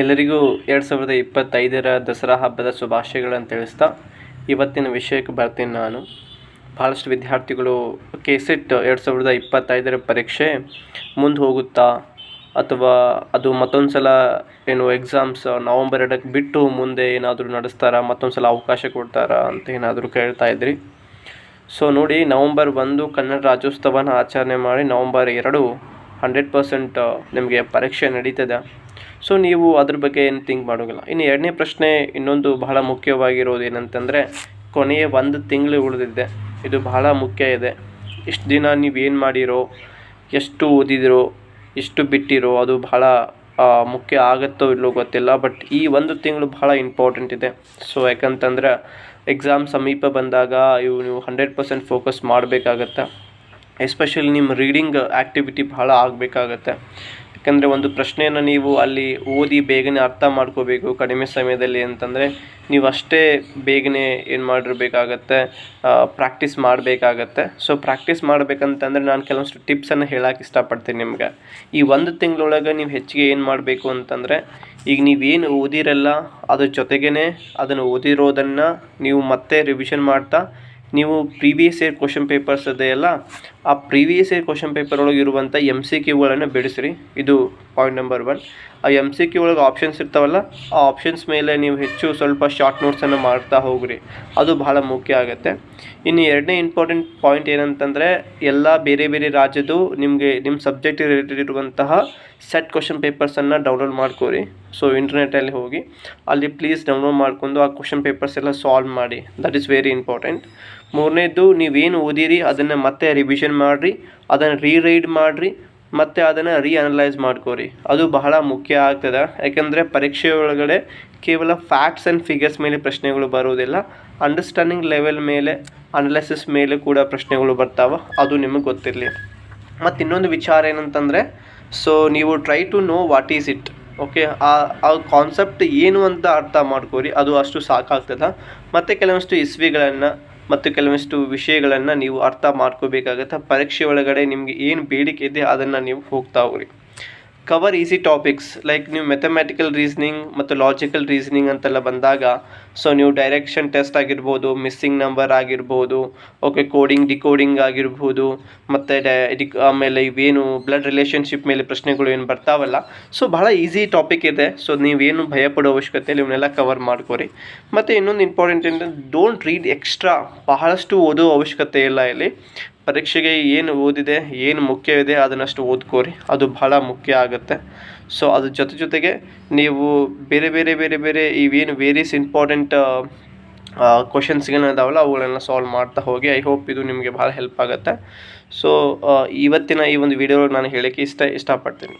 ಎಲ್ಲರಿಗೂ ಎರಡು ಸಾವಿರದ ಇಪ್ಪತ್ತೈದರ ದಸರಾ ಹಬ್ಬದ ಶುಭಾಶಯಗಳನ್ನು ತಿಳಿಸ್ತಾ ಇವತ್ತಿನ ವಿಷಯಕ್ಕೆ ಬರ್ತೀನಿ ನಾನು. ಭಾಳಷ್ಟು ವಿದ್ಯಾರ್ಥಿಗಳು ಕೆ ಸೆಟ್ ಎರಡು ಸಾವಿರದ ಇಪ್ಪತ್ತೈದರ ಪರೀಕ್ಷೆ ಮುಂದೆ ಹೋಗುತ್ತಾ ಅಥವಾ ಅದು ಮತ್ತೊಂದು ಸಲ ಏನು ಎಕ್ಸಾಮ್ಸ್ ನವಂಬರ್ ಎರಡಕ್ಕೆ ಬಿಟ್ಟು ಮುಂದೆ ಏನಾದರೂ ನಡೆಸ್ತಾರಾ ಮತ್ತೊಂದು ಸಲ ಅವಕಾಶ ಕೊಡ್ತಾರಾ ಅಂತ ಏನಾದರೂ ಕೇಳ್ತಾ ಇದ್ರಿ? ಸೊ ನೋಡಿ, ನವಂಬರ್ ಒಂದು ಕನ್ನಡ ರಾಜ್ಯೋತ್ಸವನ ಆಚರಣೆ ಮಾಡಿ ನವಂಬರ್ ಎರಡು ಹಂಡ್ರೆಡ್ ಪರ್ಸೆಂಟ್ ನಿಮಗೆ ಪರೀಕ್ಷೆ ನಡೀತದೆ. ಸೊ ನೀವು ಅದ್ರ ಬಗ್ಗೆ ಏನು ಥಿಂಕ್ ಮಾಡೋಂಗಿಲ್ಲ ಇನ್ನು ಎರಡನೇ ಪ್ರಶ್ನೆ ಇನ್ನೊಂದು ಬಹಳ ಮುಖ್ಯವಾಗಿರೋದು ಏನಂತಂದರೆ ಕೊನೆಯ ಒಂದು ತಿಂಗಳು ಉಳಿದಿದೆ. ಇದು ಬಹಳ ಮುಖ್ಯ ಇದೆ. ಇಷ್ಟು ದಿನ ನೀವು ಏನು ಮಾಡಿರೋ, ಎಷ್ಟು ಓದಿದಿರೋ, ಎಷ್ಟು ಬಿಟ್ಟಿರೋ ಅದು ಬಹಳ ಮುಖ್ಯ ಆಗುತ್ತೋ ಇಲ್ಲೋ ಗೊತ್ತಿಲ್ಲ ಬಟ್ ಈ ಒಂದು ತಿಂಗಳು ಬಹಳ ಇಂಪಾರ್ಟೆಂಟ್ ಇದೆ. ಸೊ ಯಾಕಂತಂದ್ರೆ ಎಕ್ಸಾಮ್ ಸಮೀಪ ಬಂದಾಗ ಇವು ನೀವು ಹಂಡ್ರೆಡ್ ಪರ್ಸೆಂಟ್ ಫೋಕಸ್ ಮಾಡಬೇಕಾಗತ್ತೆ. ಎಸ್ಪೆಷಲಿ ನಿಮ್ಮ ರೀಡಿಂಗ್ ಆ್ಯಕ್ಟಿವಿಟಿ ಬಹಳ ಆಗಬೇಕಾಗತ್ತೆ. ಯಾಕಂದರೆ ಒಂದು ಪ್ರಶ್ನೆಯನ್ನು ನೀವು ಅಲ್ಲಿ ಓದಿ ಬೇಗನೆ ಅರ್ಥ ಮಾಡ್ಕೋಬೇಕು ಕಡಿಮೆ ಸಮಯದಲ್ಲಿ ಅಂತಂದರೆ ನೀವು ಅಷ್ಟೇ ಬೇಗನೆ ಏನು ಮಾಡಿರಬೇಕಾಗತ್ತೆ ಪ್ರಾಕ್ಟೀಸ್ ಮಾಡಬೇಕಾಗತ್ತೆ. ಸೊ ಪ್ರಾಕ್ಟೀಸ್ ಮಾಡಬೇಕಂತಂದರೆ ನಾನು ಕೆಲವೊಂದಷ್ಟು ಟಿಪ್ಸನ್ನು ಹೇಳಕ್ಕೆ ಇಷ್ಟಪಡ್ತೀನಿ ನಿಮ್ಗೆ. ಈ ಒಂದು ತಿಂಗಳೊಳಗೆ ನೀವು ಹೆಚ್ಚಿಗೆ ಏನು ಮಾಡಬೇಕು ಅಂತಂದರೆ ಈಗ ನೀವೇನು ಓದಿರಲ್ಲ ಅದ್ರ ಜೊತೆಗೇ ಅದನ್ನು ಓದಿರೋದನ್ನು ನೀವು ಮತ್ತೆ ರಿವಿಷನ್ ಮಾಡ್ತಾ, ನೀವು ಪ್ರೀವಿಯಸ್ ಇಯರ್ ಕ್ವಶನ್ ಪೇಪರ್ಸ್ ಇದೆಯಲ್ಲ ಆ ಪ್ರೀವಿಯಸ್ ಇಯರ್ ಕ್ವಶನ್ ಪೇಪರ್ ಒಳಗೆ ಇರುವಂಥ ಎಂ ಸಿ ಕ್ಯೂಗಳನ್ನು ಬಿಡಿಸ್ರಿ. ಇದು ಪಾಯಿಂಟ್ ನಂಬರ್ ಒನ್ ಆ ಎಂ ಸಿ ಕ್ಯೂ ಒಳಗೆ ಆಪ್ಷನ್ಸ್ ಇರ್ತಾವಲ್ಲ, ಆ ಆಪ್ಷನ್ಸ್ ಮೇಲೆ ನೀವು ಹೆಚ್ಚು ಸ್ವಲ್ಪ ಶಾರ್ಟ್ ನೋಟ್ಸನ್ನು ಮಾಡ್ತಾ ಹೋಗ್ರಿ. ಅದು ಬಹಳ ಮುಖ್ಯ ಆಗುತ್ತೆ. ಇನ್ನು ಎರಡನೇ ಇಂಪಾರ್ಟೆಂಟ್ ಪಾಯಿಂಟ್ ಏನಂತಂದರೆ, ಎಲ್ಲ ಬೇರೆ ಬೇರೆ ರಾಜ್ಯದ್ದು ನಿಮಗೆ ನಿಮ್ಮ ಸಬ್ಜೆಕ್ಟ್ ರಿಲೇಟೆಡ್ ಇರುವಂತಹ ಸೆಟ್ ಕ್ವಶನ್ ಪೇಪರ್ಸನ್ನು ಡೌನ್ಲೋಡ್ ಮಾಡ್ಕೋರಿ. ಸೊ ಇಂಟರ್ನೆಟಲ್ಲಿ ಹೋಗಿ. ಅಲ್ಲಿ ಪ್ಲೀಸ್ ಡೌನ್ಲೋಡ್ ಮಾಡ್ಕೊಂಡು ಆ ಕ್ವಶನ್ ಪೇಪರ್ಸ್ ಎಲ್ಲ ಸಾಲ್ವ್ ಮಾಡಿ. ದಟ್ ಈಸ್ ವೆರಿ ಇಂಪಾರ್ಟೆಂಟ್ ಮೂರನೇದು ನೀವೇನು ಓದಿರಿ, ಅದನ್ನು ಮತ್ತೆ ರಿವಿಷನ್ ಮಾಡಿರಿ, ಅದನ್ನು ರೀರೈಡ್ ಮಾಡಿರಿ, ಮತ್ತು ಅದನ್ನು ರೀ ಅನಲೈಸ್ ಮಾಡ್ಕೋರಿ. ಅದು ಬಹಳ ಮುಖ್ಯ ಆಗ್ತದೆ. ಯಾಕೆಂದರೆ ಪರೀಕ್ಷೆ ಒಳಗಡೆ ಕೇವಲ ಫ್ಯಾಕ್ಟ್ಸ್ ಆ್ಯಂಡ್ ಫಿಗರ್ಸ್ ಮೇಲೆ ಪ್ರಶ್ನೆಗಳು ಬರೋದಿಲ್ಲ ಅಂಡರ್ಸ್ಟ್ಯಾಂಡಿಂಗ್ ಲೆವೆಲ್ ಮೇಲೆ ಅನಲೈಸಿಸ್ ಮೇಲೆ ಕೂಡ ಪ್ರಶ್ನೆಗಳು ಬರ್ತಾವೆ. ಅದು ನಿಮಗೆ ಗೊತ್ತಿರಲಿ. ಮತ್ತು ಇನ್ನೊಂದು ವಿಚಾರ ಏನಂತಂದರೆ ಸೊ ನೀವು try to know what is it okay ಆ ಆ ಕಾನ್ಸೆಪ್ಟ್ ಏನು ಅಂತ ಅರ್ಥ ಮಾಡ್ಕೋರಿ. ಅದು ಅಷ್ಟು ಸಾಕಾಗ್ತದೆ. ಮತ್ತು ಕೆಲವಷ್ಟು ಇಸ್ವಿಗಳನ್ನು ಮತ್ತು ಕೆಲವಷ್ಟು ವಿಷಯಗಳನ್ನು ನೀವು ಅರ್ಥ ಮಾಡ್ಕೋಬೇಕಾಗತ್ತೆ. ಪರೀಕ್ಷೆ ಒಳಗಡೆ ನಿಮಗೆ ಏನು ಬೇಡಿಕೆ ಇದೆ ಅದನ್ನು ನೀವು ಹೋಗ್ತಾ ಹೋಗ್ರಿ. ಕವರ್ ಈಸಿ ಟಾಪಿಕ್ಸ್ ಲೈಕ್ ನೀವು ಮೆಥಮೆಟಿಕಲ್ ರೀಸನಿಂಗ್ ಮತ್ತು ಲಾಜಿಕಲ್ ರೀಸನಿಂಗ್ ಅಂತೆಲ್ಲ ಬಂದಾಗ ಸೊ ನೀವು ಡೈರೆಕ್ಷನ್ ಟೆಸ್ಟ್ ಆಗಿರ್ಬೋದು ಮಿಸ್ಸಿಂಗ್ ನಂಬರ್ ಆಗಿರ್ಬೋದು ಓಕೆ ಕೋಡಿಂಗ್ ಡಿಕೋಡಿಂಗ್ ಆಗಿರ್ಬೋದು, ಮತ್ತು ಡೈ ಆಮೇಲೆ ಇವೇನು ಬ್ಲಡ್ ರಿಲೇಷನ್ಶಿಪ್ ಮೇಲೆ ಪ್ರಶ್ನೆಗಳು ಏನು ಬರ್ತಾವಲ್ಲ ಸೊ ಬಹಳ ಈಸಿ ಟಾಪಿಕ್ ಇದೆ. ಸೊ ನೀವೇನು ಭಯ ಪಡೋ ಅವಶ್ಯಕತೆ ಇವನ್ನೆಲ್ಲ ಕವರ್ ಮಾಡ್ಕೊರಿ. ಮತ್ತು ಇನ್ನೊಂದು ಇಂಪಾರ್ಟೆಂಟ್ ಏನಂದರೆ ಡೋಂಟ್ ರೀಡ್ ಎಕ್ಸ್ಟ್ರಾ ಬಹಳಷ್ಟು ಓದೋ ಅವಶ್ಯಕತೆ ಇಲ್ಲ ಇಲ್ಲಿ. ಪರೀಕ್ಷೆಗೆ ಏನು ಓದಿದೆ, ಏನು ಮುಖ್ಯವಿದೆ ಅದನ್ನಷ್ಟು ಓದ್ಕೋರಿ. ಅದು ಬಹಳ ಮುಖ್ಯ ಆಗುತ್ತೆ. ಸೊ ಅದ್ರ ಜೊತೆ ಜೊತೆಗೆ ನೀವು ಬೇರೆ ಬೇರೆ ಬೇರೆ ಬೇರೆ ಇವೇನು ವೇರಿಯಸ್ ಇಂಪಾರ್ಟೆಂಟ್ ಕ್ವಶನ್ಸ್ಗಳೇನಿದಾವಲ್ಲ ಅವುಗಳನ್ನ ಸಾಲ್ವ್ ಮಾಡ್ತಾ ಹೋಗಿ ಐ ಹೋಪ್ ಇದು ನಿಮಗೆ ಭಾಳ ಹೆಲ್ಪ್ ಆಗುತ್ತೆ. ಸೊ ಇವತ್ತಿನ ಈ ಒಂದು ವಿಡಿಯೋ ನಾನು ಹೇಳೋಕ್ಕೆ ಇಷ್ಟ, ಇಷ್ಟಪಡ್ತೀನಿ.